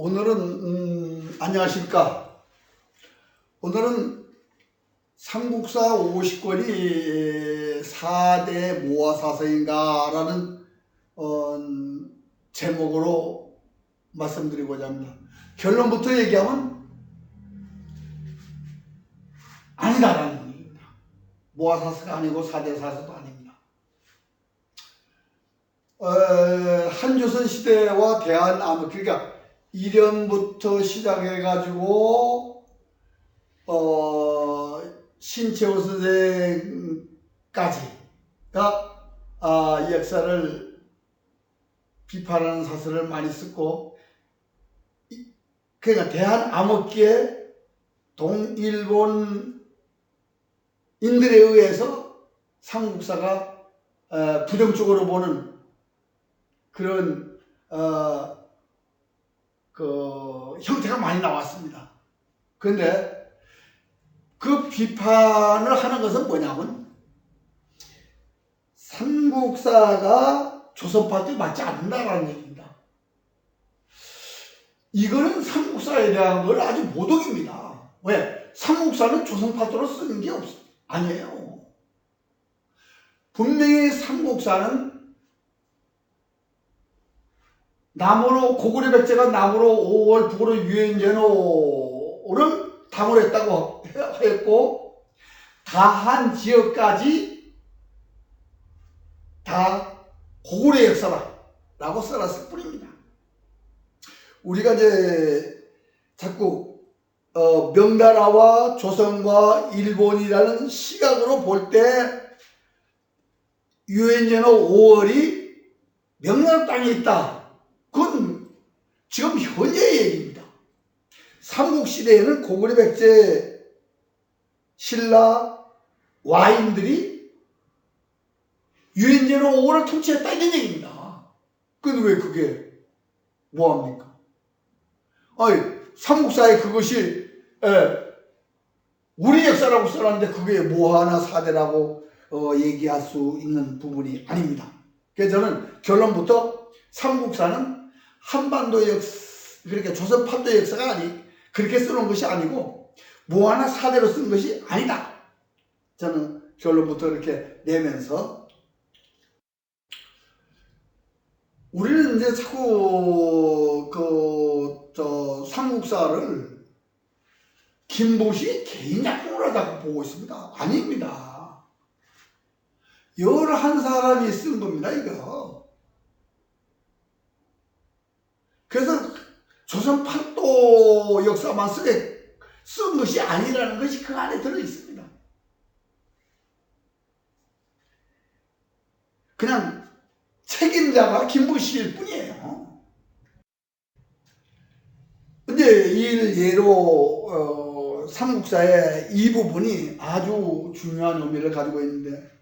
오늘은 음, 안녕하십니까. 오늘은 삼국사 50권이 4대 모아사서인가 라는 어, 제목으로 말씀드리고자 합니다. 결론부터 얘기하면 아니다라는 얘기입니다. 모아사서가 아니고 4대 사서도 아닙니다. 어, 한조선 시대와 대한 암흑 그러니까 이련부터 시작해가지고 어, 신채호 선생까지가 아, 이 역사를 비판하는 사설을 많이 썼고 이- 그러니까 대한 암흑기에 동일본 인들에 의해서 삼국사가 어, 부정적으로 보는 그런 어, 그 형태가 많이 나왔습니다. 그런데 그 비판을 하는 것은 뭐냐면 삼국사가 조선파한테 맞지 않는다라는 얘기입니다. 이거는 삼국사에 대한 걸 아주 모독입니다. 왜? 삼국사는 조선파도로 쓰는 게 없, 아니에요. 분명히 삼국사는 남으로 고구려 백제가 남으로 5월 북으로 유엔제노를 당월했다고 했고 다한 지역까지 다 고구려 역사라라고 써놨을 뿐입니다. 우리가 이제 자꾸 어, 명나라와 조선과 일본이라는 시각으로 볼 때 유엔제노 5월이 명나라 땅에 있다. 지금 현재의 얘기입니다. 삼국시대에는 고구려 백제 신라 와인들이 유엔제노 5월을 통치했다 이런 얘기입니다. 근데 왜 그게 뭐합니까? 아니 삼국사에 그것이 예, 우리 역사라고 써놨는데 그게 뭐하나 사대라고 어, 얘기할 수 있는 부분이 아닙니다. 그래서 저는 결론부터 삼국사는 한반도 역사, 그러니까 조선 판도 역사가 아니, 그렇게 쓰는 것이 아니고, 뭐 하나 사대로 쓴 것이 아니다. 저는 결론부터 이렇게 내면서, 우리는 이제 자꾸, 그, 저, 삼국사를 김보시 개인 작품으로 자꾸 보고 있습니다. 아닙니다. 열한 사람이 쓴 겁니다, 이거. 그래서 조선 팔도 역사만 쓰게 쓴 것이 아니라는 것이 그 안에 들어 있습니다. 그냥 책임자가 김부시일 뿐이에요. 근데 이 예로 어, 삼국사의 이 부분이 아주 중요한 의미를 가지고 있는데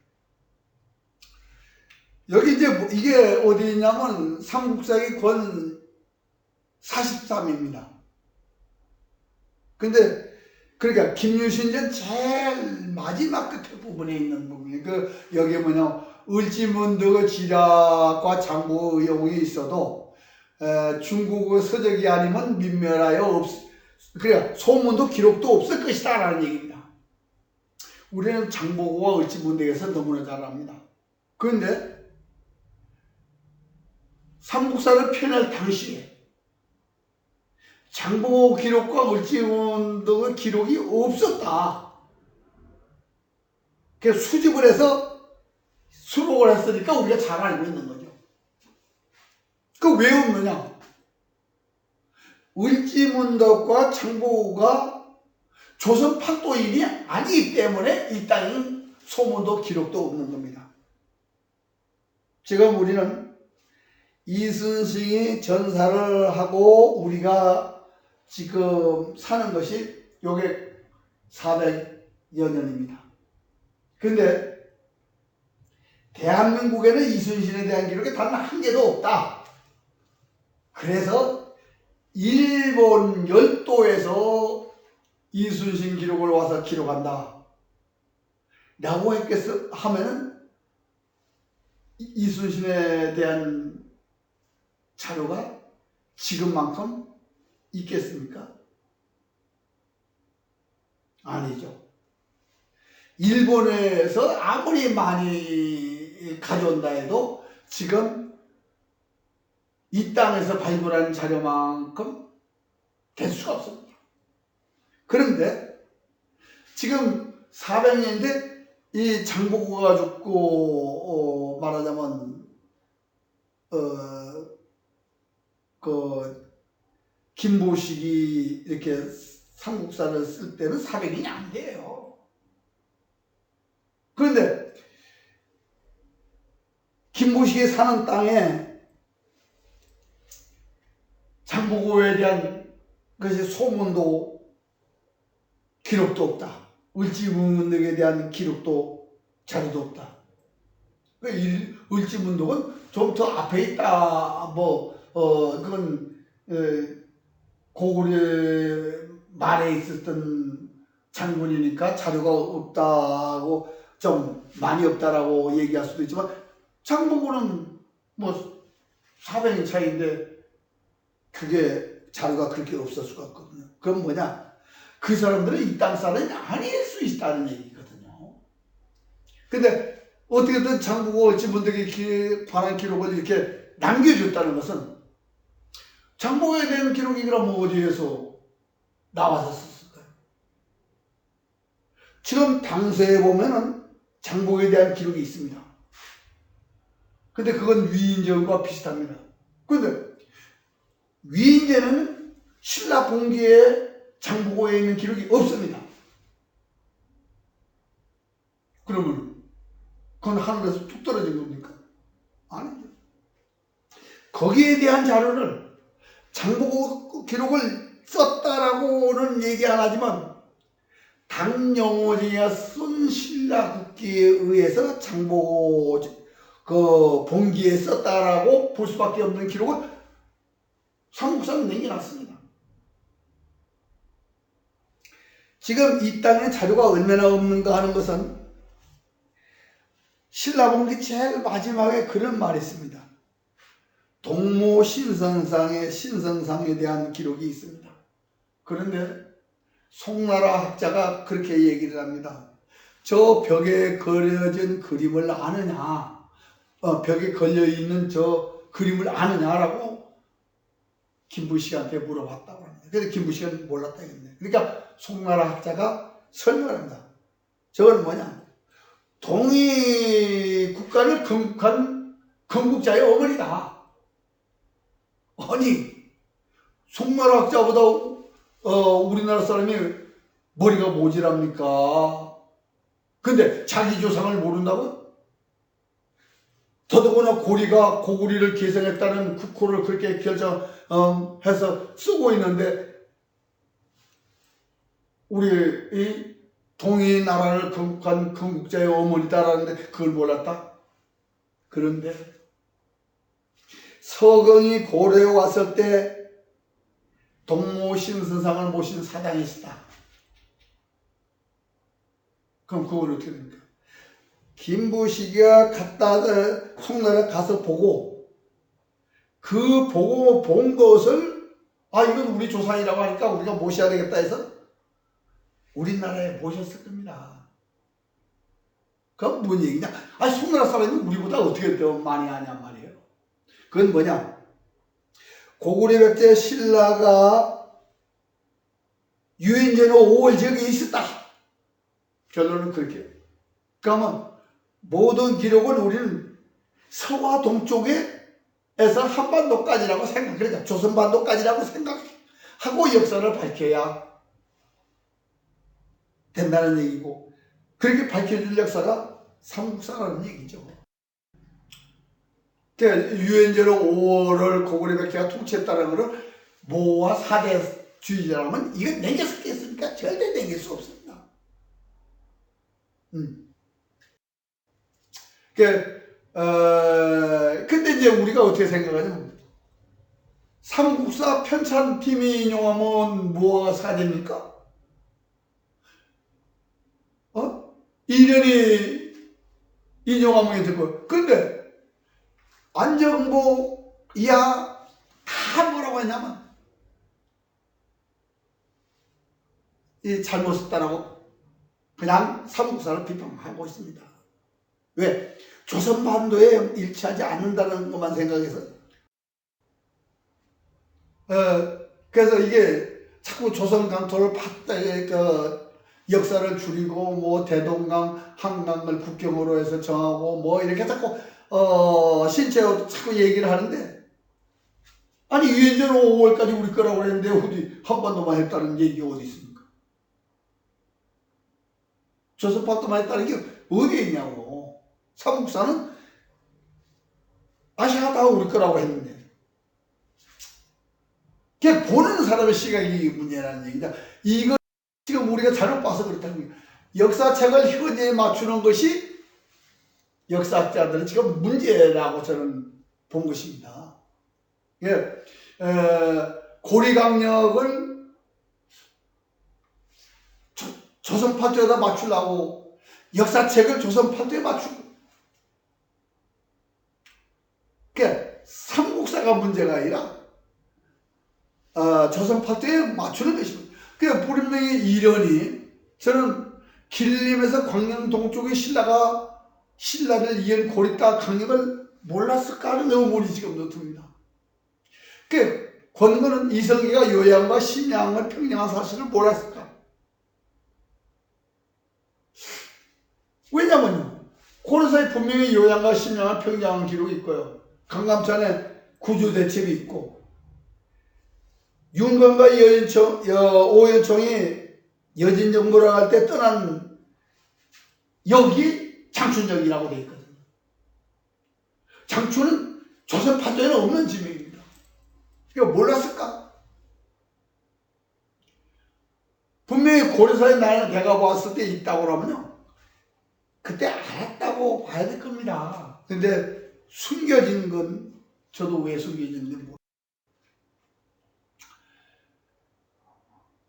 여기 이제 뭐- 이게 어디 있냐면 삼국사의 권 43입니다. 근데 그러니까 김유신전 제일 마지막 끝에 부분에 있는 부분이 그 여기 뭐냐 을지문덕의 지략과 장부 의혹이 있어도 에, 중국의 서적이 아니면 민멸하여 없 그래 소문도 기록도 없을 것이다 라는 얘기입니다. 우리는 장보고와 을지문덕에서 너무나 잘 압니다. 그런데 삼국사를 펴낼 당시에 장보고 기록과 을지문덕의 기록이 없었다. 그래서 수집을 해서 수록을 했으니까 우리가 잘 알고 있는 거죠. 그 왜 없느냐? 을지문덕과 장보고가 조선 팔도인이 아니기 때문에 이 땅은 소문도 기록도 없는 겁니다. 지금 우리는 이순신이 전사를 하고 우리가 지금 사는 것이 요게 400여 년입니다. 근데 대한민국에는 이순신에 대한 기록이 단 한 개도 없다. 그래서 일본 열도에서 이순신 기록을 와서 기록한다. 라고 했겠어 하면은 이- 이순신에 대한 자료가 지금만큼 있겠습니까? 아니죠. 일본에서 아무리 많이 가져온다 해도 지금 이 땅에서 발굴한 자료만큼 될 수가 없습니다. 그런데 지금 400년대 이 장보고가 죽고 어, 말하자면 어그 김보식이 이렇게 삼국사를 쓸 때는 400년이 안 돼요. 그런데 김보식이 사는 땅에 장보고에 대한 것이 소문도 기록도 없다. 을지문덕에 대한 기록도 자료도 없다. 그 일- 을지문덕은 좀 더 앞에 있다. 뭐, 어, 그건, 어, 고구려 말에 있었던 장군이니까 자료가 없다고 좀 많이 없다라고 얘기할 수도 있지만 장보고는 뭐 400년 차이인데 그게 자료가 그렇게 없을 수가 없거든요. 그건 뭐냐? 그 사람들은 이 땅 사람이 아닐 수 있다는 얘기거든요. 근데 어떻게든 장보고 지문들이 관한 기록을 이렇게 남겨줬다는 것은 장보고에 대한 기록이 그럼 어디에서 나와서 썼을까요? 지금 당서에 보면은 장보고에 대한 기록이 있습니다. 근데 그건 위인전과 비슷합니다. 근데 위인제는 신라 공기에 장보고에 있는 기록이 없습니다. 그러면 그건 하늘에서 툭 떨어진 겁니까? 아니죠. 거기에 대한 자료를 장보고 기록을 썼다라고는 얘기 안 하지만 당영호제가 쓴 신라 국기에 의해서 장보고 그 봉기에 썼다라고 볼 수밖에 없는 기록을 삼국사는 남겨놨습니다. 지금 이 땅에 자료가 얼마나 없는가 하는 것은 신라봉기 제일 마지막에 그런 말이 있습니다. 동모 신성상의 신성상에 대한 기록이 있습니다. 그런데 송나라 학자가 그렇게 얘기를 합니다. 저 벽에 그려진 그림을 아느냐? 어, 벽에 걸려 있는 저 그림을 아느냐라고 김부식한테 물어봤다고 합니다. 그래서 김부식은 몰랐다 이건데. 그러니까 송나라 학자가 설명을 합니다. 저건 뭐냐? 동이 국가를 건국한 건국자의 어머니다. 아니, 송나라 학자보다 어, 우리나라 사람이 머리가 모질합니까? 근데 자기 조상을 모른다고? 더더구나 고리가 고구리를 계승했다는 국호를 그렇게 결정해서 쓰고 있는데 우리 이 동이 나라를 건국한 건국자의 어머니다라는데 그걸 몰랐다? 그런데 서경이 고려에 왔을 때 동모신선상을 모신 사당이시다. 그럼 그건 어떻게 됩니까? 김부식이가 갔다 송나라 가서 보고 그 보고 본 것을 아 이건 우리 조상이라고 하니까 우리가 모셔야 되겠다 해서 우리나라에 모셨을 겁니다. 그건 뭔 얘기냐? 아 송나라 사람이 우리보다 어떻게 더 많이 하냔 말이에요. 그건 뭐냐? 고구려 백제 신라가 유인제는 5월 지역에 있었다. 결론은 그렇게. 그러면 모든 기록은 우리는 서와 동쪽에서 한반도까지라고 생각, 그러니까 조선반도까지라고 생각하고 역사를 밝혀야 된다는 얘기고, 그렇게 밝혀줄 역사가 삼국사라는 얘기죠. 그러니까 유엔제로 5월을 고구려 백제가 통치했다는 것은 모와 사대주의자라면 이거 내게 섞겠습니까? 절대 내길 수 없습니다. 음. 그, 어, 근데 이제 우리가 어떻게 생각하냐면, 삼국사 편찬팀이 인용하면 뭐가 사대입니까? 어? 이련이 인용하면 되고, 근데, 안정복, 이하, 다 뭐라고 했냐면, 이 잘못했다라고 그냥 삼국사를 비판하고 있습니다. 왜? 조선 반도에 일치하지 않는다는 것만 생각해서 어, 그래서 이게 자꾸 조선 강토를 팠다, 그 역사를 줄이고 뭐 대동강, 한강을 국경으로 해서 정하고 뭐 이렇게 자꾸 어, 신체로 자꾸 얘기를 하는데 아니 유엔전 5월까지 우리 거라고 그랬는데 어디 한반도만 했다는 얘기 어디 있습니까? 조선반도만 했다는 게 어디에 있냐고 삼국사는 아시아 다 우리 거라고 했는데 그게 보는 사람의 시각이 문제라는 얘기다. 이거 지금 우리가 잘못 봐서 그렇다는 거예요. 역사책을 현재에 맞추는 것이 역사학자들은 지금 문제라고 저는 본 것입니다. 예, 에, 고리강력을 조, 조선 팔도에다 맞추려고 역사책을 조선 팔도에 맞추고 그 삼국사가 문제가 아니라 어, 조선 팔도에 맞추는 것입니다. 그 불명의 이련이 저는 길림에서 광명 동쪽의 신라가 신라를 이은 고리따 강력을 몰랐을까 하는 의문이 지금도 듭니다. 그 권거는 이성기가 요양과 심양을 평양한 사실을 몰랐을까? 왜냐면요. 고려사에 분명히 요양과 심양을 평양한 기록이 있고요. 강감찬에 구주대첩이 있고 윤건과 여인청, 여, 오연총이 여진 정보를 할 때 떠난 여기 장춘역이라고 되어 있거든요. 장춘은 조선 판도에는 없는 지명입니다. 이거 몰랐을까? 분명히 고려사에 나는 배가 보았을 때 있다고 그러면요. 그때 알았다고 봐야 될 겁니다. 근데 숨겨진 건 저도 왜 숨겨진지 모르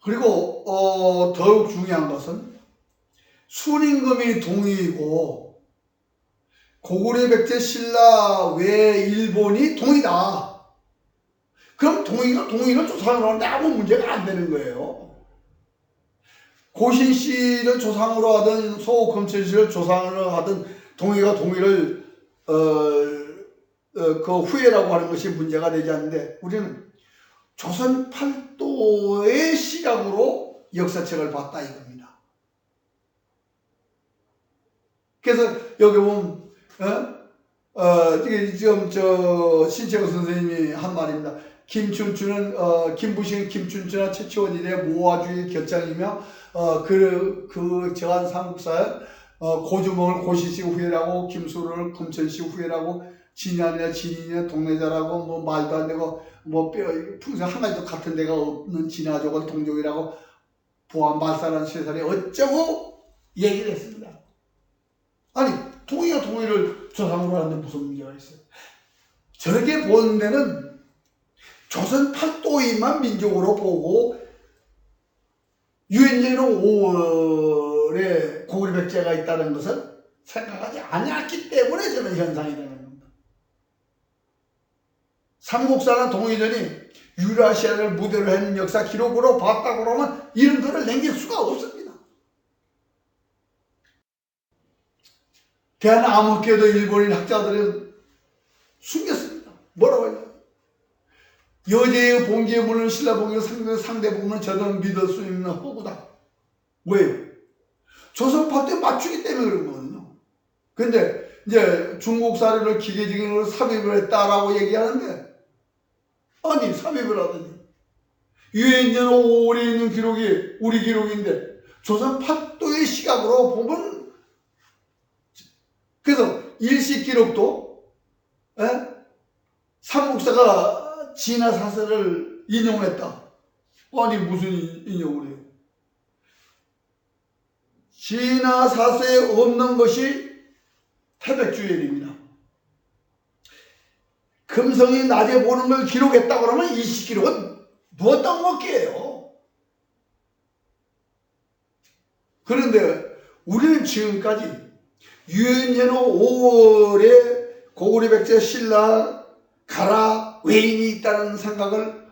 그리고 어, 더욱 중요한 것은 순임금이 동이고 고구려 백제 신라 외 일본이 동이다. 그럼 동이가 동이를 조상으로 하는데 아무 문제가 안 되는 거예요. 고신 씨를 조상으로 하든 소 검천 씨를 조상으로 하든 동이가 동이를 어, 어, 그 후예라고 하는 것이 문제가 되지 않는데 우리는 조선 팔도의 시각으로 역사책을 봤다 이겁니다. 그래서 여기 보면 어? 어, 지금 저 신채호 선생님이 한 말입니다. 김춘추는 어, 김부신 김춘추나 최치원일의 모아주의 결장이며 어, 그, 그 저한 삼국사에 어, 고주몽을 고시씨 후예라고 김수를 금천씨 후예라고 진야냐 진이냐 동네자라고 뭐 말도 안 되고 뭐 뼈, 풍선 한 가지도 같은 데가 없는 진화족을 동족이라고 보안 발사라는 세상에 어쩌고 얘기를 했습니다. 아니 동이가 동이를 조상으로 하는데 무슨 문제가 있어요? 저렇게 보는 데는 조선 팔도인만 민족으로 보고 유엔제로 5월에 고구려 백제가 있다는 것은 생각하지 않았기 때문에 저는 현상이 되는 겁니다. 삼국사나 동의전이 유라시아를 무대로 한 역사 기록으로 봤다고 그러면 이런 거를 남길 수가 없습니다. 대한 아무개도 일본인 학자들은 숨겼습니다. 뭐라고 했냐? 여제의 봉제문은 신라봉의 상대, 상대봉은 저는 믿을 수 있는 허구다. 왜요? 조선파 때 맞추기 때문에 그런 거거든요. 근데 이제 중국 사료를 기계적으로 삽입을 했다라고 얘기하는데 아니 삽입을 하더니 유엔전 5월에 있는 기록이 우리 기록인데 조선 팔도의 시각으로 보면 그래서 일식 기록도 에? 삼국사가 진화 사설을 인용했다. 아니 무슨 인용을 해요? 진화 사서에 없는 것이 태백주엘입니다. 금성이 낮에 보는 걸 기록했다 그러면 이 기록은 무엇도 먹기예요. 그런데 우리는 지금까지 유엔제노 5월에 고구려 백제 신라 가라 외인이 있다는 생각을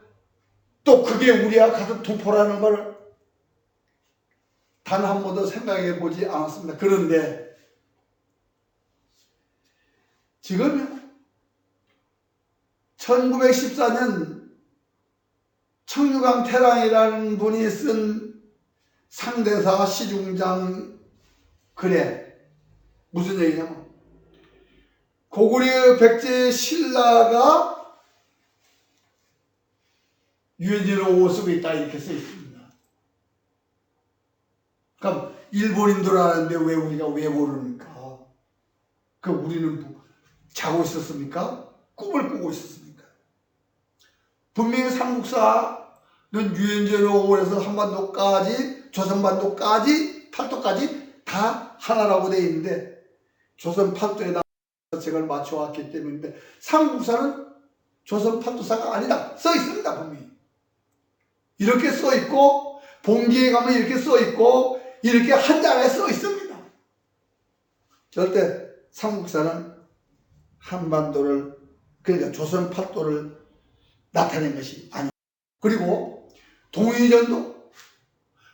또 그게 우리와 같은 동포라는 걸 단 한 번도 생각해 보지 않았습니다. 그런데 지금 1914년 청유강 태랑이라는 분이 쓴 상대사 시중장 글에 무슨 얘기냐면 고구려 백제 신라가 유엔진의 오 속에 있다 이렇게 써 있습니다. 그럼 일본인들 아는데 왜 우리가 왜 모르니까? 그 우리는 뭐 자고 있었습니까? 꿈을 꾸고 있었습니까? 분명히 삼국사는 유엔진의 오에서 한반도까지 조선반도까지 팔도까지 다 하나라고 되어 있는데 조선 팔도에다 제가 맞춰왔기 때문인데 삼국사는 조선 팔도사가 아니다 써 있습니다 분명히 이렇게 써 있고 봉기에 가면 이렇게 써 있고 이렇게 한 장에 써 있습니다. 절대 삼국사는 한반도를 그러니까 조선 팔도를 나타낸 것이 아니다. 그리고 동의전도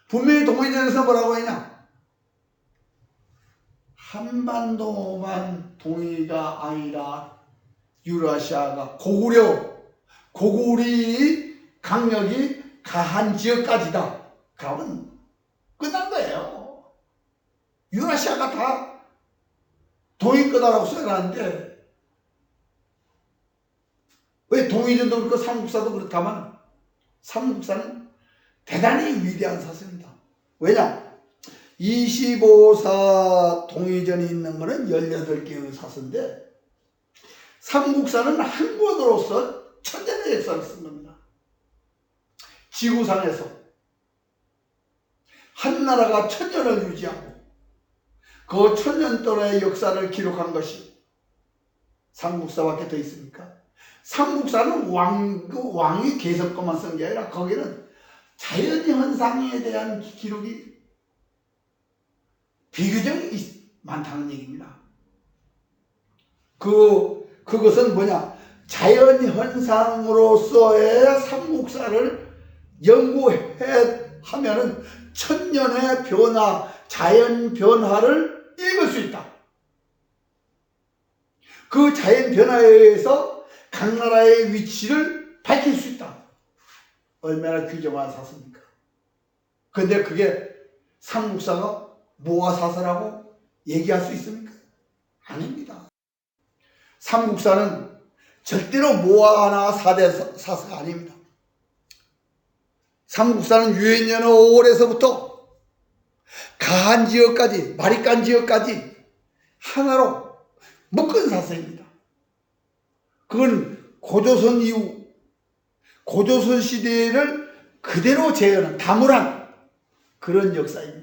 분명히 동의전에서 뭐라고 했냐? 한반도만 동의가 아니라 유라시아가 고구려 고구리 강력이 가한 지역까지다. 그러면 끝난 거예요. 유라시아가 다 동의 거다라고 써놨는데 왜 동의전도 그렇고 삼국사도 그렇다면 삼국사는 대단히 위대한 사설입니다. 왜냐? 25사 동의전이 있는 거는 18개의 사서인데 삼국사는 한 권으로서 천년의 역사를 쓴 겁니다. 지구상에서 한 나라가 천년을 유지하고 그 천년 동안의 역사를 기록한 것이 삼국사밖에 더 있습니까? 삼국사는 왕, 그 왕이 계속 것만 쓴 게 아니라 거기는 자연 현상에 대한 기록이 비교적 많다는 얘기입니다. 그, 그것은 뭐냐? 자연 현상으로서의 삼국사를 연구해 하면은 천년의 변화, 자연 변화를 읽을 수 있다. 그 자연 변화에 의해서 각 나라의 위치를 밝힐 수 있다. 얼마나 귀중한 사서입니까? 근데 그게 삼국사가 모아사서라고 얘기할 수 있습니까? 아닙니다. 삼국사는 절대로 모아나 사대 사서가 아닙니다. 삼국사는 유엔년의 5월에서부터 가한 지역까지 마리깐 지역까지 하나로 묶은 사서입니다. 그건 고조선 이후 고조선 시대를 그대로 재현한 다물한 그런 역사입니다.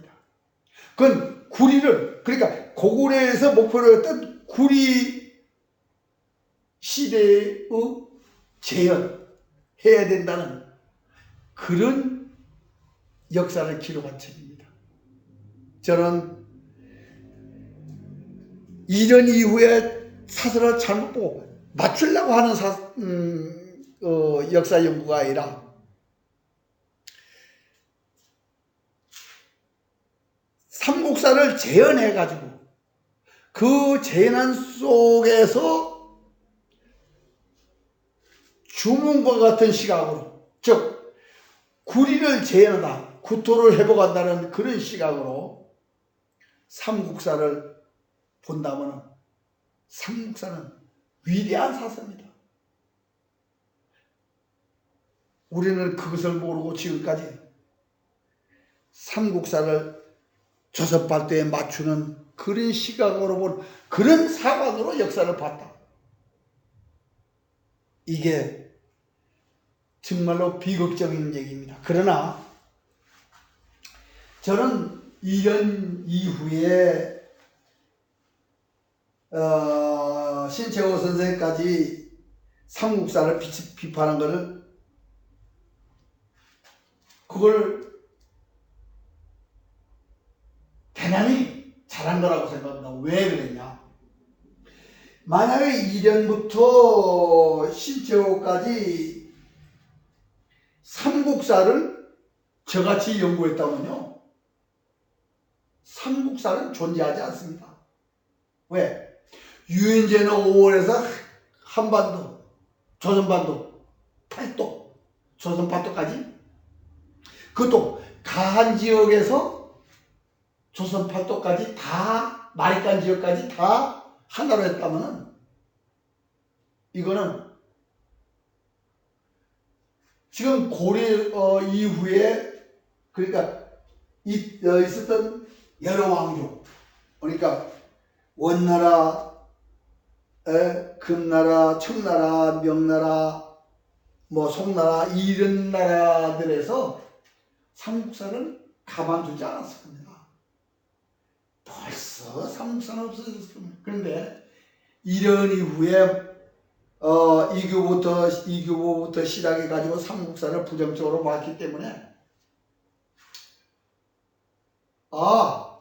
그건 구리를 그러니까 고구려에서 목표로 했던 구리 시대의 재현해야 된다는 그런 역사를 기록한 책입니다. 저는 이전 이후에 사설을 잘못 보고 맞추려고 하는 사, 음, 어, 역사 연구가 아니라 삼국사를 재현해 가지고 그 재난 속에서 주문과 같은 시각으로 즉 구리를 재현하다 구토를 회복한다는 그런 시각으로 삼국사를 본다면 삼국사는 위대한 사서입니다. 우리는 그것을 모르고 지금까지 삼국사를 조선 발도에 맞추는 그런 시각으로 본 그런 사관으로 역사를 봤다. 이게 정말로 비극적인 얘기입니다. 그러나 저는 2년 이후에 어, 신채호 선생까지 삼국사를 비, 비판한 것을 그걸 대단히 잘한 거라고 생각합니다. 왜 그랬냐? 만약에 이전부터 신채호까지 삼국사를 저같이 연구했다면요. 삼국사는 존재하지 않습니다. 왜? 유인제는 5월에서 한반도, 조선반도, 팔도, 조선팔도까지 그것도 가한 지역에서 조선 팔도까지 다 마리깐 지역까지 다 하나로 했다면은 이거는 지금 고려 어, 이후에 그러니까 이, 어, 있었던 여러 왕조 그러니까 원나라, 에, 금나라, 청나라, 명나라, 뭐 송나라 이런 나라들에서 삼국사를 가만두지 않았을 겁니다. 벌써 삼국사는 없어졌습니다. 그런데 이런 이후에 어, 이교부터 이교부부터 시작해 가지고 삼국사를 부정적으로 봤기 때문에 아,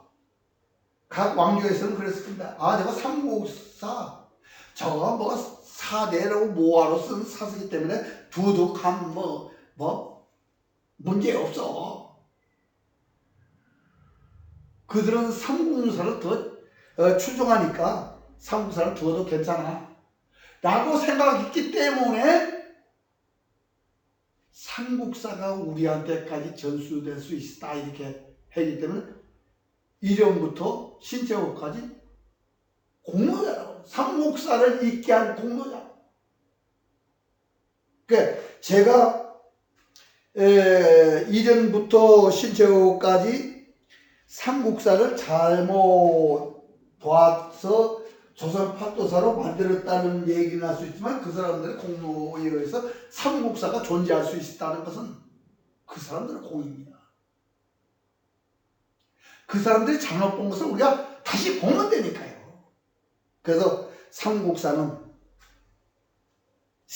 각 왕조에서는 그랬습니다. 아, 저거 삼국사, 저거 뭐 사대로 모아로 쓴 사슬이기 때문에 두둑함 뭐, 뭐, 문제 없어. 그들은 삼국사를 더 어, 추종하니까 삼국사를 두어도 괜찮아. 라고 생각했기 때문에 삼국사가 우리한테까지 전수될 수 있다. 이렇게 했기 때문에 이름부터 신체호까지 공로자라고 삼국사를 잊게 한 공로자. 그 제가 에, 이전부터 신체호까지 삼국사를 잘못 봐서 조선 팔도사로 만들었다는 얘기는 할 수 있지만 그 사람들의 공로에 의해서 삼국사가 존재할 수 있다는 것은 그 사람들의 공입니다. 그 사람들이 잘못 본 것을 우리가 다시 보면 되니까요. 그래서 삼국사는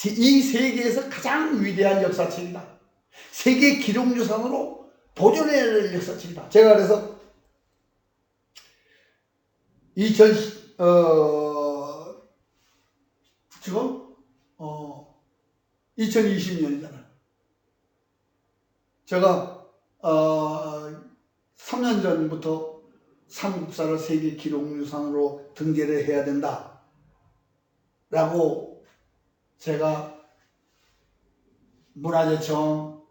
이 세계에서 가장 위대한 역사책이다. 세계 기록유산으로 보존해야 될 역사책이다. 제가 그래서 2000, 어, 지금, 어, 2020년이잖아요. 제가, 어, 3년 전부터 삼국사를 세계 기록유산으로 등재를 해야 된다. 라고 제가 문화재청,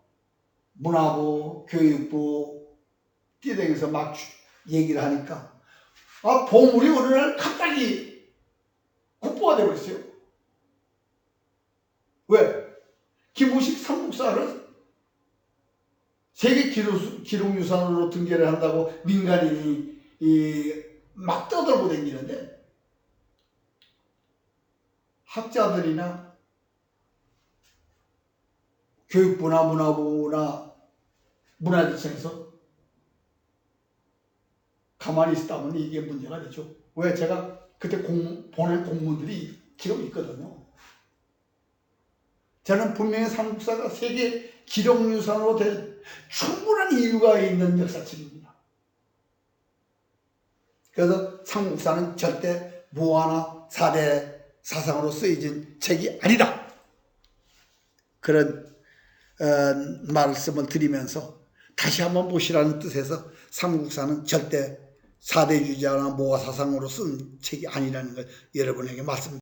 문화부, 교육부 뛰댕에서 막 얘기를 하니까 아, 보물이 어느 날 갑자기 국보가 되버렸어요. 왜? 김우식 삼국사를 세계 기록, 기록 유산으로 등재를 한다고 민간인이 이, 막 떠들고 다니는데 학자들이나 교육부나 문화부나 문화재청에서 가만히 있다면 이게 문제가 되죠. 왜 제가 그때 공, 보낸 공문들이 기록이 있거든요. 저는 분명히 삼국사가 세계 기록유산으로 될 충분한 이유가 있는 역사책입니다. 그래서 삼국사는 절대 무화나 사대 사상으로 쓰여진 책이 아니다. 그런 어, 말씀을 드리면서 다시 한번 보시라는 뜻에서 삼국사는 절대 사대주의자나 모화 사상으로 쓴 책이 아니라는 걸 여러분에게 말씀.